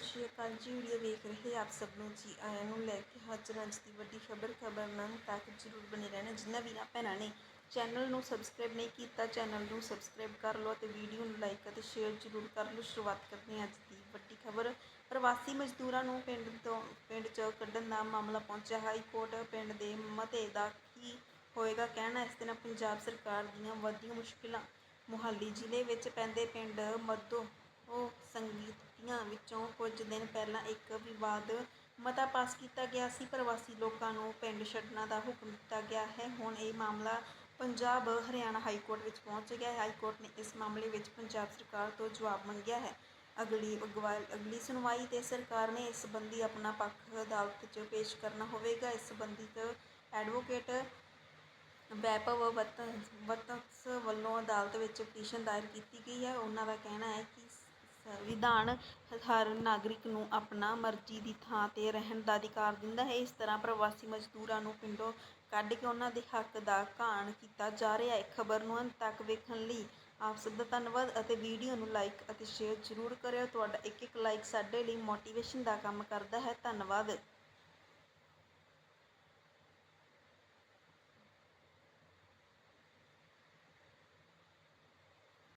ਸਤਿ ਸ਼੍ਰੀ ਅਕਾਲ ਜੀ, ਵੀਡੀਓ ਵੇਖ ਰਹੇ ਆਪ ਸਭ ਨੂੰ ਜੀ, ਆਇਆਂ ਨੂੰ ਲੈ ਕੇ ਹਾਜ਼ਰ ਅੱਜ ਦੀ ਵੱਡੀ ਖਬਰ ਖਬਰ ਤੱਕ ਜਰੂਰ ਬਣੇ ਰਹਿਣਾ। ਜਿਨ੍ਹਾਂ ਵੀਰਾਂ, ਭੈਣਾਂ ਨੇ ਚੈਨਲ ਨੂੰ ਸਬਸਕ੍ਰਾਈਬ ਨਹੀਂ ਕੀਤਾ, ਚੈਨਲ ਨੂੰ ਸਬਸਕ੍ਰਾਈਬ ਕਰ ਲਓ ਅਤੇ ਵੀਡੀਓ ਨੂੰ ਲਾਈਕ ਅਤੇ ਸ਼ੇਅਰ ਜਰੂਰ ਕਰ ਲਓ। ਸ਼ੁਰੂਆਤ ਕਰਦੇ ਹਾਂ ਅੱਜ ਦੀ ਵੱਡੀ ਖਬਰ। ਪ੍ਰਵਾਸੀ ਮਜ਼ਦੂਰਾਂ ਨੂੰ ਪਿੰਡ ਤੋਂ, ਪਿੰਡ 'ਚ ਕੱਢਣ ਦਾ ਮਾਮਲਾ ਪਹੁੰਚਿਆ। ਹਾਈ ਕੋਰਟ ਪਿੰਡ ਦੇ ਮਤੇ ਦਾ ਕੀ ਹੋਏਗਾ ਕਹਿਣਾ? ਇਸ ਦੇ ਪੰਜਾਬ ਸਰਕਾਰ ਦੀਆਂ ਵਧੀਆਂ ਮੁਸ਼ਕਿਲਾਂ। ਮੁਹਾਲੀ ਜ਼ਿਲ੍ਹੇ ਵਿੱਚ ਪੈਂਦੇ ਪਿੰਡ ਮੱਦੋ ਉਹ ਸੰਗੀਤੀਆਂ ਵਿੱਚੋਂ ਕੁਝ ਦਿਨ ਪਹਿਲਾਂ ਇੱਕ ਵਿਵਾਦ ਮਤਾ ਪਾਸ ਕੀਤਾ ਗਿਆ ਸੀ। ਪ੍ਰਵਾਸੀ ਲੋਕਾਂ ਨੂੰ ਪਿੰਡ ਛੱਡਣ ਦਾ ਹੁਕਮ ਦਿੱਤਾ ਗਿਆ ਹੈ। ਹੁਣ ਇਹ ਮਾਮਲਾ ਪੰਜਾਬ ਹਰਿਆਣਾ ਹਾਈ ਕੋਰਟ ਵਿੱਚ ਪਹੁੰਚ ਗਿਆ ਹੈ। ਹਾਈ ਕੋਰਟ ਨੇ ਇਸ ਮਾਮਲੇ ਵਿੱਚ ਪੰਜਾਬ ਸਰਕਾਰ ਤੋਂ ਜਵਾਬ ਮੰਗਿਆ ਹੈ। ਅਗਲੀ ਅਗਵਾ ਅਗਲੀ ਸੁਣਵਾਈ ਤੇ ਸਰਕਾਰ ਨੇ ਇਸ ਸੰਬੰਧੀ ਆਪਣਾ ਪੱਖ ਅਦਾਲਤ 'ਚ ਪੇਸ਼ ਕਰਨਾ ਹੋਵੇਗਾ। ਇਸ ਸੰਬੰਧੀ ਐਡਵੋਕੇਟ ਵੈਭਵ ਵਤ ਵਤਸ ਵੱਲੋਂ ਅਦਾਲਤ ਵਿੱਚ ਪਟੀਸ਼ਨ ਦਾਇਰ ਕੀਤੀ ਗਈ ਹੈ। ਉਹਨਾਂ ਦਾ ਕਹਿਣਾ ਹੈ ਕਿ ਸੰਵਿਧਾਨ ਹਰ ਨਾਗਰਿਕ ਨੂੰ ਆਪਣਾ ਮਰਜ਼ੀ ਦੀ ਥਾਂ ਤੇ ਰਹਿਣ ਦਾ ਅਧਿਕਾਰ ਦਿੰਦਾ ਹੈ। ਇਸ ਤਰ੍ਹਾਂ ਪ੍ਰਵਾਸੀ ਮਜ਼ਦੂਰਾਂ ਨੂੰ ਪਿੰਡੋਂ ਕੱਢ ਕੇ ਉਹਨਾਂ ਦੇ ਹੱਕ ਦਾ ਘਾਣ ਕੀਤਾ ਜਾ ਰਿਹਾ ਹੈ। ਖਬਰ ਨੂੰ ਅੰਤ ਤੱਕ ਵੇਖਣ ਲਈ ਆਪ ਸਭ ਦਾ ਧੰਨਵਾਦ ਅਤੇ ਵੀਡੀਓ ਨੂੰ ਲਾਈਕ ਅਤੇ ਸ਼ੇਅਰ ਜ਼ਰੂਰ ਕਰਿਓ। ਤੁਹਾਡਾ ਇੱਕ ਇੱਕ ਲਾਈਕ ਸਾਡੇ ਲਈ ਮੋਟੀਵੇਸ਼ਨ ਦਾ ਕੰਮ ਕਰਦਾ ਹੈ। ਧੰਨਵਾਦ।